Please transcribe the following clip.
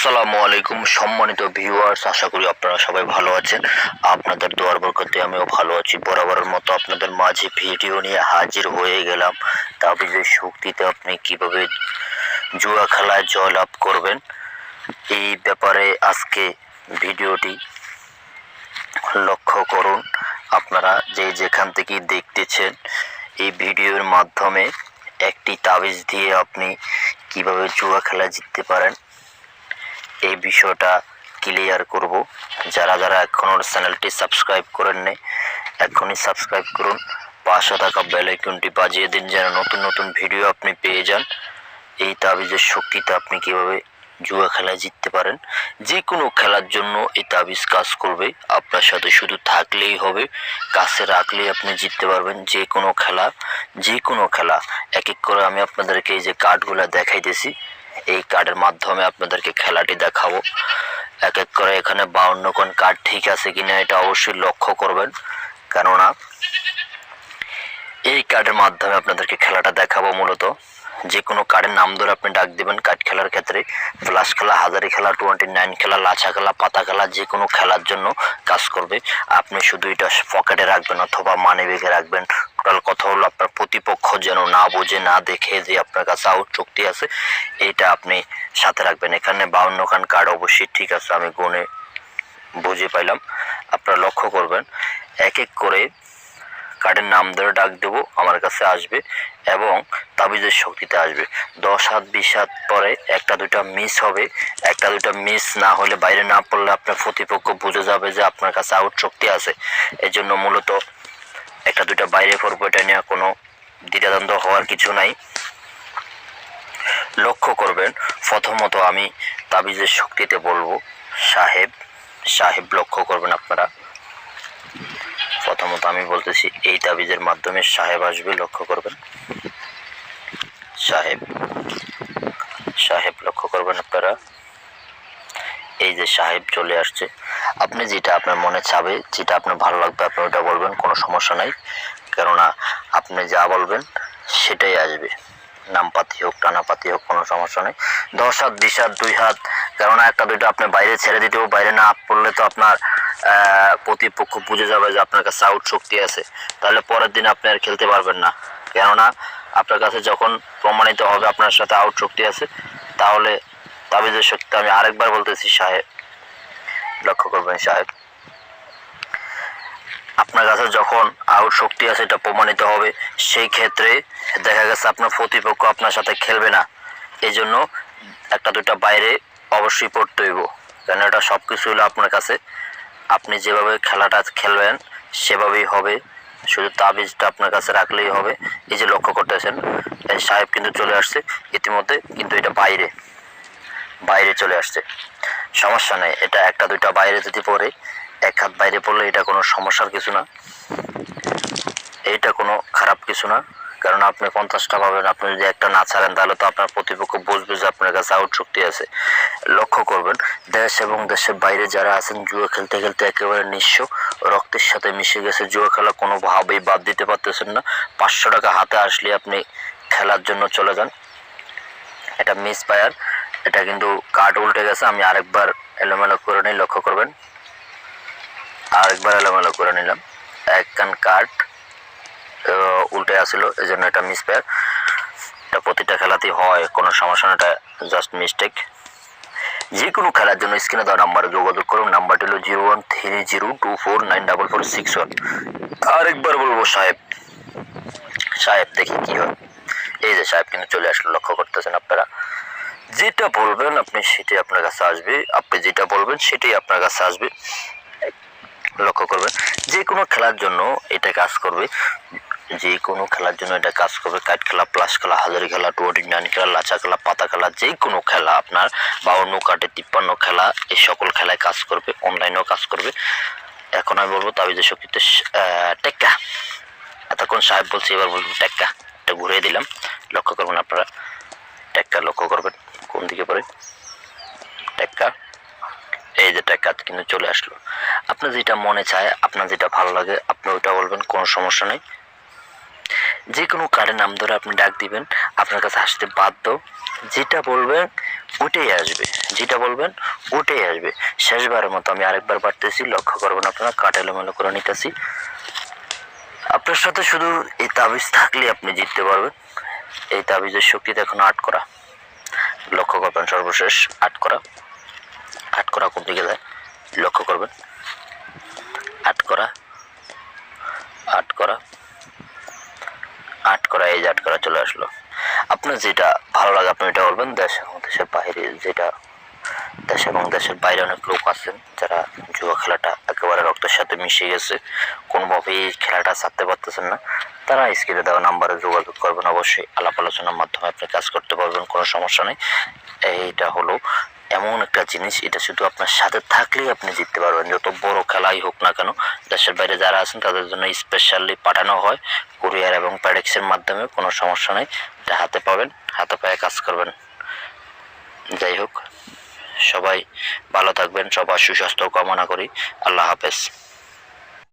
আসসালামু আলাইকুম, সম্মানিত ভিউয়ার্স আশা করি আপনারা সবাই ভালো আছেন। আপনাদের দোয়ার বরকতে আমিও ভালো আছি। বরাবরের মতো আপনাদের মাঝে ভিডিও নিয়ে হাজির হয়ে গেলাম। তাবিজের শক্তিতে আপনি কীভাবে জুয়া খেলায় জয়লাভ করবেন, এই ব্যাপারে আজকে ভিডিওটি লক্ষ্য করুন। আপনারা যে যেখান থেকে দেখতেছেন, এই ভিডিওর মাধ্যমে একটি তাবিজ দিয়ে আপনি কীভাবে জুয়া খেলা জিততে পারেন এই বিষয়টা ক্লিয়ার করব। যারা যারা এখনও চ্যানেলটি সাবস্ক্রাইব করেন নাই এখনই সাবস্ক্রাইব করুন। পাশে থাকা বেল আইকনটি বাজিয়ে দিন যেন নতুন নতুন ভিডিও আপনি পেয়ে যান। এই তাবিজের শক্তিতে আপনি কীভাবে জুয়া খেলায় জিততে পারেন যে কোনো খেলার জন্য এই তাবিজ কাজ করবে। আপনার সাথে শুধু থাকলেই হবে, কাছে রাখলেই আপনি জিততে পারবেন যে কোনো খেলা যে কোনো খেলা। এক এক করে আমি আপনাদেরকে এই যে কার্ডগুলো দেখাইতেছি। এই কার্ডের মাধ্যমে আপনাদেরকে খেলাটি দেখাবো। এক এক করে এখানে বাউন্ন কোন কার্ড ঠিক আছে কিনা এটা অবশ্যই লক্ষ্য করবেন। কেননা এই কার্ডের মাধ্যমে আপনাদেরকে খেলাটা দেখাবো মূলত। যে কোনো কার্ডের নাম ধরে আপনি ডাক দিবেন কার্ড খেলার ক্ষেত্রে। ফ্লাশ খেলা, হাজারি খেলা, টোয়েন্টি নাইন খেলা, লাছা খেলা, পাতা খেলা যে কোনো খেলার জন্য কাজ করবে। আপনি শুধু এটা পকেটে রাখবেন অথবা মানি ব্যাগে রাখবেন। টোটাল কথা হলো আপনার প্রতিপক্ষ যেন না বুঝে, না দেখে যে আপনার কাছে আউট চুক্তি আছে এটা আপনি সাথে রাখবেন। এখানে বাউন্ন খান কার্ড অবশ্যই ঠিক আছে, আমি গুনে বুঝে পাইলাম। আপনারা লক্ষ্য করবেন, এক এক করে কার্ডের নাম ধরে ডাক দেব, আমার কাছে আসবে এবং তাবিজের শক্তিতে আসবে। দশ হাত, বিশ হাত পরে একটা দুইটা মিস হবে, একটা দুইটা মিস না হলে বাইরে না পড়লে আপনার প্রতিপক্ষ বুঝে যাবে যে আপনার কাছে আউট শক্তি আছে। এই জন্য মূলত একটা দুইটা বাইরে পড়ব, এটা নিয়ে কোনো দ্বিধাদ্বন্দ্ব হওয়ার কিছু নাই। লক্ষ্য করবেন, প্রথমত আমি তাবিজের শক্তিতে বলব, সাহেব সাহেব লক্ষ্য করবেন আপনারা। প্রথমত আমি বলতেছি, এই তাবিজের মাধ্যমে সাহেব আসবে, লক্ষ্য করবেন। সাহেব সাহেব লক্ষ্য করবেন আপনারা। এই যে সাহেব চলে আসছে আপনি যেটা আপনার মনে চাবে, যেটা আপনার ভালো লাগবে, আপনি ওটা বলবেন, কোনো সমস্যা নাই। কেননা আপনি যা বলবেন, সেটাই আসবে। নামপাতি হোক টানাপাতি হোক, কোনো সমস্যা নেই। দশ হাত, বিশ হাত, দুই হাত, কেননা একটা দুইটা আপনি বাইরে ছেড়ে দিতেও বাইরে না পড়লে তো আপনার প্রতিপক্ষ বুঝে যাবে যে আপনার কাছে আউট শক্তি আছে। তাহলে পরের দিন আপনি আর খেলতে পারবেন না। কেননা আপনার কাছে যখন প্রমাণিত হবে আপনার সাথে আউট শক্তি আছে, তাহলে তাবিজের শক্তি আমি আরেকবার বলতেছি, সাহেব। লক্ষ্য করবেন, সাহেব। আপনার কাছে যখন আউট শক্তি আছে, এটা প্রমাণিত হবে। সেই ক্ষেত্রে দেখা গেছে আপনার প্রতিপক্ষ আপনার সাথে খেলবে না। এই জন্য একটা দুটা বাইরে অবশ্যই পড়তে হইব। কেন এটা সব কিছু হলো আপনার কাছে। আপনি যেভাবে খেলাটা খেলবেন, সেভাবেই হবে। শুধু তাবিজটা আপনার কাছে রাখলেই হবে। এই যে লক্ষ্য করতেছেন সাহেব কিন্তু চলে আসছে। ইতিমধ্যে কিন্তু এটা বাইরে বাইরে চলে আসছে। সমস্যা নেই। এটা একটা, দুইটা বাইরে যদি পড়ে, এক হাত বাইরে পড়লে এটা কোনো সমস্যার কিছু না। এইটা কোনো খারাপ কিছু না। কারণ আপনি পঞ্চাশটা পাবেন। আপনি যদি একটা না ছাড়েন, তাহলে তো আপনার প্রতিপক্ষ বুঝবে যে আপনার কাছে আউট শক্তি আছে। লক্ষ্য করবেন, দেশ এবং দেশের বাইরে যারা আছেন, জুয়া খেলতে খেলতে একেবারে নিঃস্ব। রক্তের সাথে মিশে গেছে জুয়া খেলা, কোনোভাবেই বাদ দিতে পারতেছেন না। পাঁচশো টাকা হাতে আসলে আপনি খেলার জন্য চলে যান। এটা মিস পায়ার এটা কিন্তু কার্ড উল্টে গেছে, আমি আরেকবার এলোমেলো করে নিই, লক্ষ্য করবেন। আরেকবার এলোমেলো করে নিলাম। এক কান কার্ড উল্টে আসলো এই জন্য এটা মিস পায়ার এটা প্রতিটা খেলাতেই হয়, কোনো সমস্যা না এটা জাস্ট মিস্টেক যে কোনো খেলার জন্য স্ক্রিনে দেওয়া নাম্বারে যোগাযোগ করুন নাম্বারটি হলো zero one three zero two four nine double four six one আরেকবার বলব, সাহেব। সাহেব, দেখি কি হয়। এই যে সাহেব কিন্তু চলে আসলো, লক্ষ্য করতেছেন আপনারা। যেটা বলবেন আপনি সেটাই আপনার কাছে আসবে। আপনি যেটা বলবেন সেটাই আপনার কাছে আসবে। লক্ষ্য করবেন যে কোনো খেলার জন্য এটা কাজ করবে। যে কোনো খেলার জন্য এটা কাজ করবে। কাঠ খেলা প্লাস খেলা হাজারি খেলা টোয়েন্টি নাইন খেলা লাচা খেলা পাতা খেলা যে কোনো খেলা আপনার বাউন্ন কাটে তিপ্পান্ন খেলা এই সকল খেলায় কাজ করবে অনলাইনেও কাজ করবে। এখন আমি বলব তাবিজের শক্তিতে আহ, টেক্কা। এতক্ষণ সাহেব বলছি এবার বলব টেক্কা। এটা ঘুরিয়ে দিলাম। লক্ষ্য করবেন আপনারা টেক্কা লক্ষ্য করবেন। কোন দিকে পড়ে? টেক্কা এই যে টেক্কা কিন্তু চলে আসলো। আপনার যেটা মনে চায়, আপনার যেটা ভালো লাগে, আপনি ওইটা বলবেন, কোনো সমস্যা নেই। যে কোনো কার্ডের নাম ধরে আপনি ডাক দিবেন, আপনার কাছে আসতে বাধ্য। যেটা বলবেন, ওটাই আসবে। যেটা বলবেন, ওটাই আসবে। শেষবারের মতো আমি আরেকবার বাড়তেছি, লক্ষ্য করবেন আপনারা কাঠ এলোমেলো করে নিতেছি। আপনার সাথে শুধু এই তাবিজ থাকলে আপনি জিততে পারবেন। এই তাবিজের শক্তিতে এখন আট করা। লক্ষ্য করবেন সর্বশেষ আট করা। আট করা কোন দিকে যায়? লক্ষ্য করবেন। আট করা। আট করা। আট করা, এই যে আট করা চলে আসলো। আপনার যেটা ভালো লাগে, আপনি এটা বলবেন। দেশ এবং দেশের বাইরে যেটা, দেশ এবং দেশের বাইরে অনেক লোক আছেন যারা জুয়া খেলাটা একেবারে রক্তের সাথে মিশে গেছে। কোনোভাবেই খেলাটা ছাড়তে পারতেছেন না। তারা স্ক্রিনে দেওয়া নাম্বারে যোগাযোগ করবেন। অবশ্যই আলাপ আলোচনার মাধ্যমে আপনি কাজ করতে পারবেন, কোনো সমস্যা নেই। এইটা হলো এমন একটা জিনিস, এটা শুধু আপনার সাথে থাকলেই আপনি জিততে পারবেন। যত বড় খেলাই হোক না কেন, দেশের বাইরে যারা আছেন, তাদের জন্য স্পেশালি পাঠানো হয়। কুরিয়ার এবং প্যাডেক্সের মাধ্যমে কোনো সমস্যা নেই। এটা হাতে পাবেন, হাতে পায়ে কাজ করবেন। যাই হোক, সবাই ভালো থাকবেন, সবার সুস্বাস্থ্য কামনা করি। আল্লাহ হাফেজ।